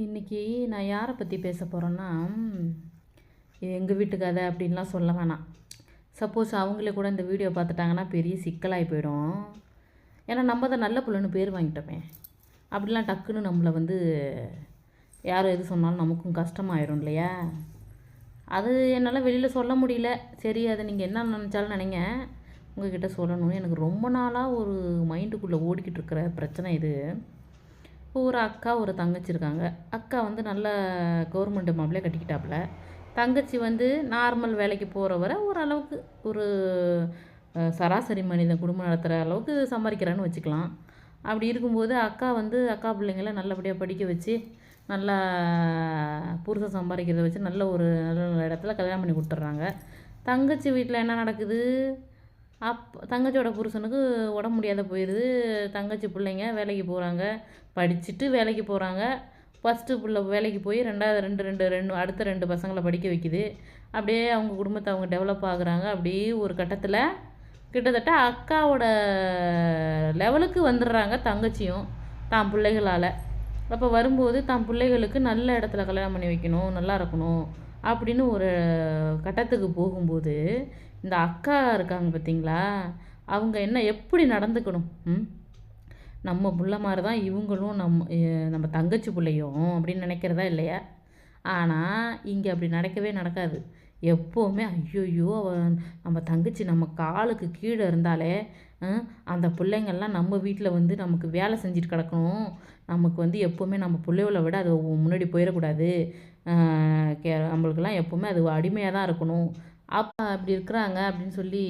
இன்றைக்கி நான் யாரை பற்றி பேச போகிறேன்னா எங்கள் வீட்டு கதை அப்படின்லாம் சொல்ல வேணாம். சப்போஸ் அவங்களே கூட இந்த வீடியோ பார்த்துட்டாங்கன்னா பெரிய சிக்கலாகி போயிடும். ஏன்னா நம்ம தான் நல்ல பிள்ளைன்னு பேர் வாங்கிட்டோமே. அப்படிலாம் டக்குன்னு நம்மளை வந்து யார் எது சொன்னாலும் நமக்கும் கஷ்டமாயிரும் இல்லையா? அது என்னால் வெளியில் சொல்ல முடியல. சரி அதை நீங்கள் என்ன நினச்சாலும் நினைங்க. உங்ககிட்ட சொல்லணும்னு எனக்கு ரொம்ப நாளாக ஒரு மைண்டுக்குள்ளே ஓடிக்கிட்டு இருக்கிற பிரச்சனை இது. ஒரு அக்கா ஒரு தங்கச்சி இருக்காங்க. அக்கா வந்து நல்ல கவர்மெண்ட் மாப்பிள்ளையே கட்டிக்கிட்டாப்புல. தங்கச்சி வந்து நார்மல் வேலைக்கு போகிறவரை ஓரளவுக்கு ஒரு சராசரி மனிதன் குடும்பம் நடத்துகிற அளவுக்கு சம்பாதிக்கிறான்னு வச்சுக்கலாம். அப்படி இருக்கும்போது அக்கா வந்து அக்கா பிள்ளைங்கள நல்லபடியாக படிக்க வச்சு நல்லா புருஷன் சம்பாதிக்கிறத வச்சு நல்ல ஒரு நல்ல நல்ல இடத்துல கல்யாணம் பண்ணி கொடுத்துட்றாங்க. தங்கச்சி வீட்டில் என்ன நடக்குது? அப் தங்கச்சியோட புருஷனுக்கு உடம்பு முடியாத போயிடுது தங்கச்சி பிள்ளைங்க வேலைக்கு போகிறாங்க படிச்சுட்டு வேலைக்கு போகிறாங்க ஃபஸ்ட்டு பிள்ள வேலைக்கு போய் ரெண்டாவது ரெண்டு ரெண்டு ரெண்டு அடுத்த ரெண்டு பசங்களை படிக்க வைக்குது. அப்படியே அவங்க குடும்பத்தை அவங்க டெவலப் ஆகுறாங்க. அப்படியே ஒரு கட்டத்தில் கிட்டத்தட்ட அக்காவோட லெவலுக்கு வந்துடுறாங்க தங்கச்சியும் தான் பிள்ளைகளால். அப்போ வரும்போது தான் பிள்ளைகளுக்கு நல்ல இடத்துல கல்யாணம் பண்ணி வைக்கணும் நல்லா இருக்கணும். அப்படின்னு ஒரு கட்டத்துக்கு போகும்போது இந்த அக்கா இருக்காங்க பார்த்தீங்களா அவங்க என்ன எப்படி நடந்துக்கணும்? ம்? நம்ம பிள்ளை மாதிரி தான் இவங்களும் நம்ம நம்ம தங்கச்சி பிள்ளையும் அப்படின்னு நினைக்கிறதா இல்லையா? ஆனால் இங்கே அப்படி நடக்கவே நடக்காது. எப்போவுமே ஐயோயோ அவன் நம்ம தங்கச்சி நம்ம காலுக்கு கீழே இருந்தாலே அந்த பிள்ளைங்கள்லாம் நம்ம வீட்டில் வந்து நமக்கு வேலை செஞ்சுட்டு கிடக்கணும். நமக்கு வந்து எப்போவுமே நம்ம பிள்ளைகளை விட அது முன்னாடி போயிடக்கூடாது. கே நம்மளுக்கெல்லாம் எப்போவுமே அது அடிமையாக தான் இருக்கணும். அப்பா அப்படி இருக்கிறாங்க அப்படின்னு சொல்லி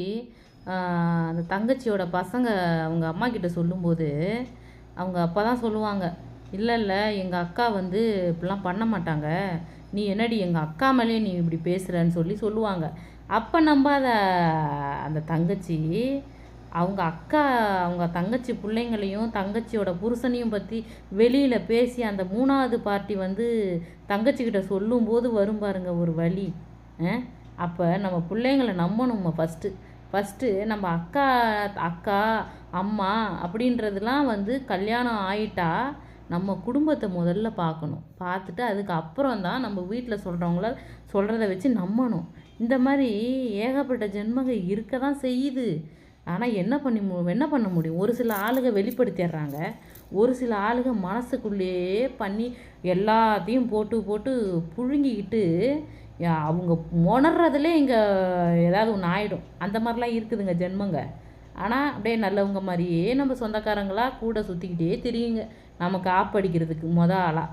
அந்த தங்கச்சியோட பசங்க அவங்க அம்மா கிட்ட சொல்லும்போது அவங்க அப்பா தான் சொல்லுவாங்க இல்லை இல்லை எங்கள் அக்கா வந்து இப்படிலாம் பண்ண மாட்டாங்க. நீ என்னடி எங்கள் அக்கா மேலேயே நீ இப்படி பேசுகிறன்னு சொல்லி சொல்லுவாங்க. அப்போ நம்பாத அந்த தங்கச்சி அவங்க அக்கா அவங்க தங்கச்சி பிள்ளைங்களையும் தங்கச்சியோட புருஷனையும் பற்றி வெளியில் பேசி அந்த மூணாவது பார்ட்டி வந்து தங்கச்சிக்கிட்ட சொல்லும்போது வரும் பாருங்க ஒரு வழி அப்போ நம்ம பிள்ளைங்களை நம்பணும் ஃபஸ்ட்டு ஃபஸ்ட்டு நம்ம அக்கா அக்கா அம்மா அப்படின்றதுலாம் வந்து கல்யாணம் ஆயிட்டா நம்ம குடும்பத்தை முதல்ல பார்க்கணும். பார்த்துட்டு அதுக்கு அப்புறம் தான் நம்ம வீட்டில் சொல்கிறவங்கள சொல்கிறத வச்சு நம்பணும். இந்த மாதிரி ஏகப்பட்ட ஜென்மங்கள் இருக்க தான் செய்யுது. ஆனால் என்ன பண்ணி மு என்ன பண்ண முடியும்? ஒரு சில ஆளுக வெளிப்படுத்திடுறாங்க ஒரு சில ஆளுக மனசுக்குள்ளேயே பண்ணி எல்லாத்தையும் போட்டு போட்டு புழுங்கிக்கிட்டு அவங்க உணர்றதுலே இங்கே ஏதாவது ஒன்று ஆகிடும் அந்த மாதிரிலாம் இருக்குதுங்க ஜென்மங்க. ஆனால் அப்படியே நல்லவங்க மாதிரியே நம்ம சொந்தக்காரங்களாக கூட சுற்றிக்கிட்டே தெரியுங்க. நமக்கு ஆப்படிக்கிறதுக்கு மொதல் ஆளாக